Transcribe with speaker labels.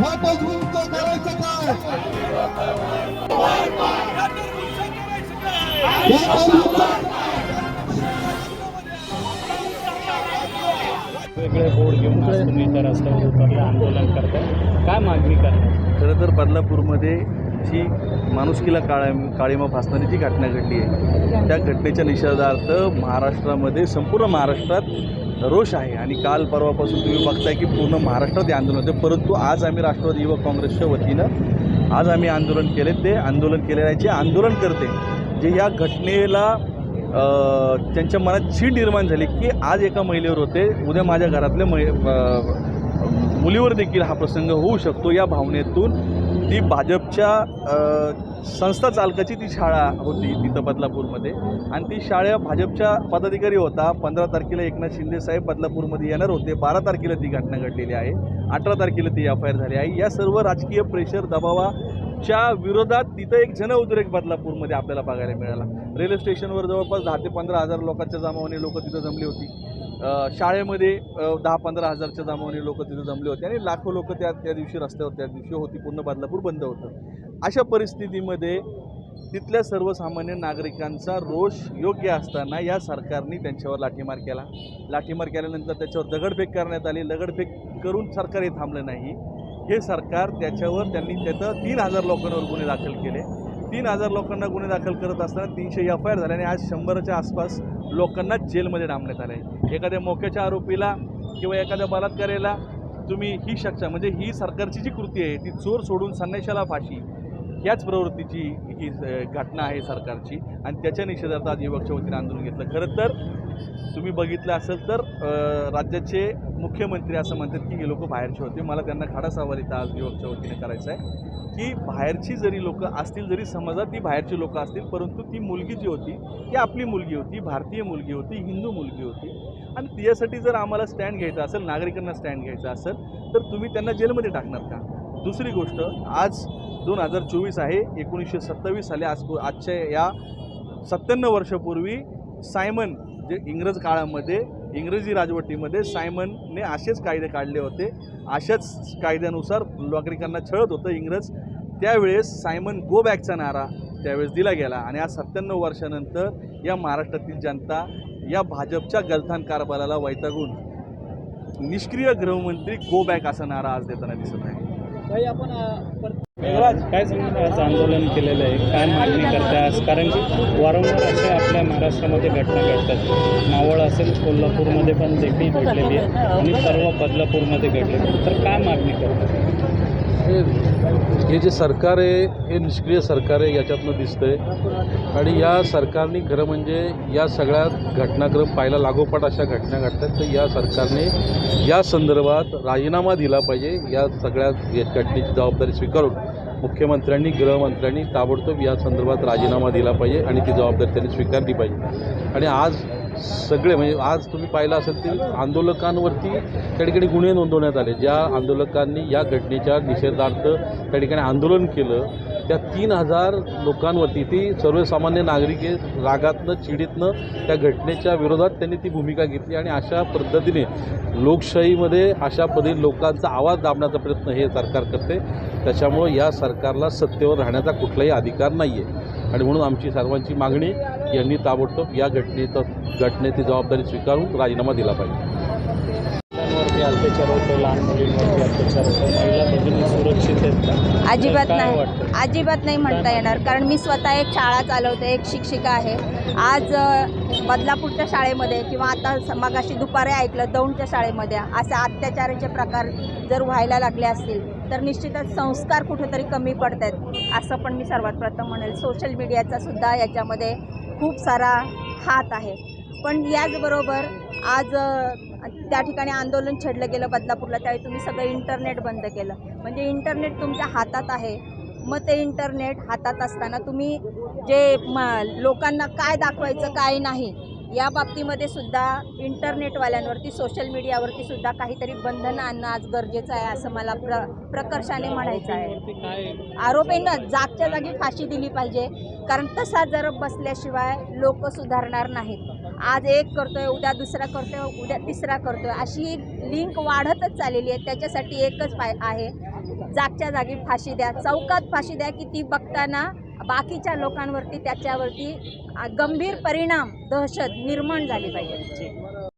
Speaker 1: करायचं काय
Speaker 2: वेगळे बोर्ड घेऊन तुम्ही त्या रस्त्यावर उतरले आंदोलन करताय. काय मागणी करणार?
Speaker 3: खरं तर बदलापूरमध्ये जी माणुसकीला काळा काळीमा फासणारी जी घटना घडली आहे त्या घटनेच्या निषेधार्थ महाराष्ट्रामध्ये संपूर्ण महाराष्ट्रात रोष आहे आणि काल परवापासून तुम्ही बघताय की पूर्ण महाराष्ट्रात हे आंदोलन होते. परंतु आज आम्ही राष्ट्रवादी युवक काँग्रेसच्या वतीनं आज आम्ही आंदोलन केले. ते आंदोलन केलेल्याचे आंदोलन करते जे या घटनेला त्यांच्या मनात छीड निर्माण झाली की आज एका महिलेवर होते. उद्या माझ्या घरातल्या महि मुलीवर देखील हा प्रसंग होऊ शकतो या भावनेतून. ती भाजपच्या संस्था चालकाची ती शाळा होती तिथं बदलापूरमध्ये. आणि ती शाळा भाजपच्या पदाधिकारी होता. पंधरा तारखेला एकनाथ शिंदे साहेब बदलापूरमध्ये येणार होते. बारा तारखेला ती घटना घडलेली आहे. अठरा तारखेला ती एफ आय आर झाली आहे. या सर्व राजकीय प्रेशर दबावाच्या विरोधात तिथं एक जनउद्रेक बदलापूरमध्ये आपल्याला बघायला मिळाला. रेल्वे स्टेशनवर जवळपास दहा ते पंधरा हजार लोकांच्या जमावाने लोक तिथं जमली होती. शाळेमध्ये दहा पंधरा हजारच्या जमावणी लोक तिथं जमले होते आणि लाखो लोक त्या त्या दिवशी रस्त्यावर त्या दिवशी होती पूर्ण बदलापूर बंद होतं. अशा परिस्थितीमध्ये तिथल्या सर्वसामान्य नागरिकांचा रोष योग्य असताना या सरकारने त्यांच्यावर लाठीमार केला. लाठीमार केल्यानंतर त्याच्यावर दगडफेक करण्यात आली. दगडफेक करून सरकार हे थांबलं नाही. हे सरकार त्याच्यावर त्यांनी त्याचं तीन हजार लोकांवर गुन्हे दाखल केले. तीन हजार लोकांना गुन्हे दाखल करत असताना तीनशे एफ आय आर झाले आणि आज शंभरच्या आसपास लोकांना जेलमध्ये डांबण्यात आले एखाद्या मोक्याच्या आरोपीला किंवा एखाद्या बलात्कारेला तुम्ही ही शक्षा म्हणजे ही सरकारची जी कृती आहे ती चोर सोडून संन्याशाला फाशी. याच प्रवृत्तीची ही घटना आहे सरकारची. आणि त्याच्या निषेधार्थ आज युवकच्या वतीने आंदोलन घेतलं. खरं तर तुम्ही बघितलं असेल तर राज्याचे मुख्यमंत्री असं म्हणतात की हे लोक बाहेरचे होते. मला त्यांना खाडा सवाल इथं आज युवकच्या वतीने करायचं आहे. की बाहेरची जरी लोक असतील जरी समजा ती बाहेरची लोक असतील परंतु ती मुलगी जी होती ती आपली मुलगी होती भारतीय मुलगी होती हिंदू मुलगी होती. आणि तिच्यासाठी जर आम्हाला स्टँड घ्यायचा असेल नागरिकांना स्टँड घ्यायचा असेल तर तुम्ही त्यांना जेलमध्ये टाकणार का? दुसरी गोष्ट आज दोन हजार चोवीस आहे. एकोणीसशे सत्तावीस साली आज आजच्या या सत्त्याण्णव वर्षापूर्वी सायमन जे इंग्रज काळामध्ये इंग्रजी राजवटीमध्ये सायमनने असेच कायदे काढले होते. अशाच कायद्यानुसार नागरिकांना छळत होतं इंग्रज. त्यावेळेस सायमन गो बॅकचा नारा त्यावेळेस दिला गेला आणि आज सत्त्याण्णव वर्षानंतर या महाराष्ट्रातील जनता या भाजपच्या गलथान कारभाराला वैतागून निष्क्रिय गृहमंत्री गो बॅक असा नारा आज देताना दिसत आहे.
Speaker 2: मेघराज काय सांगणार आज आंदोलन केलेलं आहे? काय मागणी करतात कारण की वारंवार असे आपल्या महाराष्ट्रामध्ये घटना घडतात. मावळ असेल कोल्हापूरमध्ये पण देखील घडलेली आहे. आणि सर्व बदलापूरमध्ये घडलेली तर काय मागणी करतात
Speaker 4: हे हे जे सरकार आहे हे निष्क्रिय सरकार आहे याच्यातनं दिसतंय. आणि या सरकारने खरं म्हणजे या सगळ्या घटनाक्रम पाहायला लागोपाठ अशा घटना घडतात तर या सरकारने या संदर्भात राजीनामा दिला पाहिजे. या सगळ्या घटनेची जबाबदारी स्वीकारून मुख्यमंत्र्यांनी गृहमंत्र्यांनी ताबडतोब या संदर्भात राजीनामा दिला पाहिजे आणि ती जबाबदारी त्यांनी स्वीकारली पाहिजे. आणि आज सगळे म्हणजे आज तुम्ही पाहिलं असेल ते आंदोलकांवरती त्या ठिकाणी गुन्हे नोंदवण्यात आले. ज्या आंदोलकांनी या घटनेच्या निषेधार्थ त्या ठिकाणी आंदोलन केलं त्या तीन हजार लोकांवरती ती सर्वसामान्य नागरिक रागातनं चिडीतनं त्या घटनेच्या विरोधात त्यांनी ती भूमिका घेतली आणि अशा पद्धतीने लोकशाहीमध्ये अशा पद्धतीने लोकांचा आवाज दाबण्याचा प्रयत्न हे सरकार करते. त्याच्यामुळं या सरकारला सत्तेवर राहण्याचा कुठलाही अधिकार नाही आहे आणि म्हणून आमची सर्वांची मागणी यांनी ताबडतोब या घटनेचं घटनेची जबाबदारी स्वीकारून राजीनामा दिला पाहिजे.
Speaker 2: मुलांवरती अत्याचार होतो लहान मुलींवरती अत्याचार होतो महिला भगिनी सुरक्षित आहेत का?
Speaker 5: अजिबात
Speaker 2: काय
Speaker 5: नाही.
Speaker 2: वाटतं?
Speaker 5: अजिबात नाही म्हणता येणार कारण मी स्वतः एक शाळा चालवते एक शिक्षिका आहे. आज अ, बदलापूरच्या शाळेमध्ये किंवा आता स- मगाशी दुपारी ऐकलं दौंडच्या शाळेमध्ये असे अत्याचाराचे प्रकार जर व्हायला लागले असतील तर निश्चितच संस्कार कुठेतरी कमी पडत आहेत असं पण मी सर्वात प्रथम म्हणेल. सोशल मीडियाचा सुद्धा याच्यामध्ये खूप सारा हात आहे. पण याचबरोबर आज अ, त्या ठिकाणी आंदोलन छेडलं गेलं बदलापूरला त्यावेळी तुम्ही सगळं इंटरनेट बंद केलं. म्हणजे इंटरनेट तुमच्या हातात आहे. मग ते इंटरनेट हातात असताना तुम्ही जे म लोकांना काय दाखवायचं काय नाही या बाबतीमध्ये सुद्धा इंटरनेटवाल्यांवरती सोशल मीडियावरती सुद्धा काहीतरी बंधनं आणणं आज गरजेचं आहे असं मला प्र प्रकर्षाने म्हणायचं आहे.
Speaker 2: आरोपींवरती
Speaker 5: आरोपींना जागच्या जागी फाशी दिली पाहिजे. कारण तसा जर बसल्याशिवाय लोक सुधारणार नाहीत. आज एक करतोय उद्या दुसरा करतोय उद्या तिसरा करतोय. अशी लिंक वाढतच चाललेली आहे. त्याच्यासाठी एकच पाय आहे. जागच्या जागी फाशी द्या. चौकात फाशी द्या की ती बघताना बाकीच्या लोकांवरती त्याच्यावरती गंभीर परिणाम दहशत निर्माण झाली पाहिजे.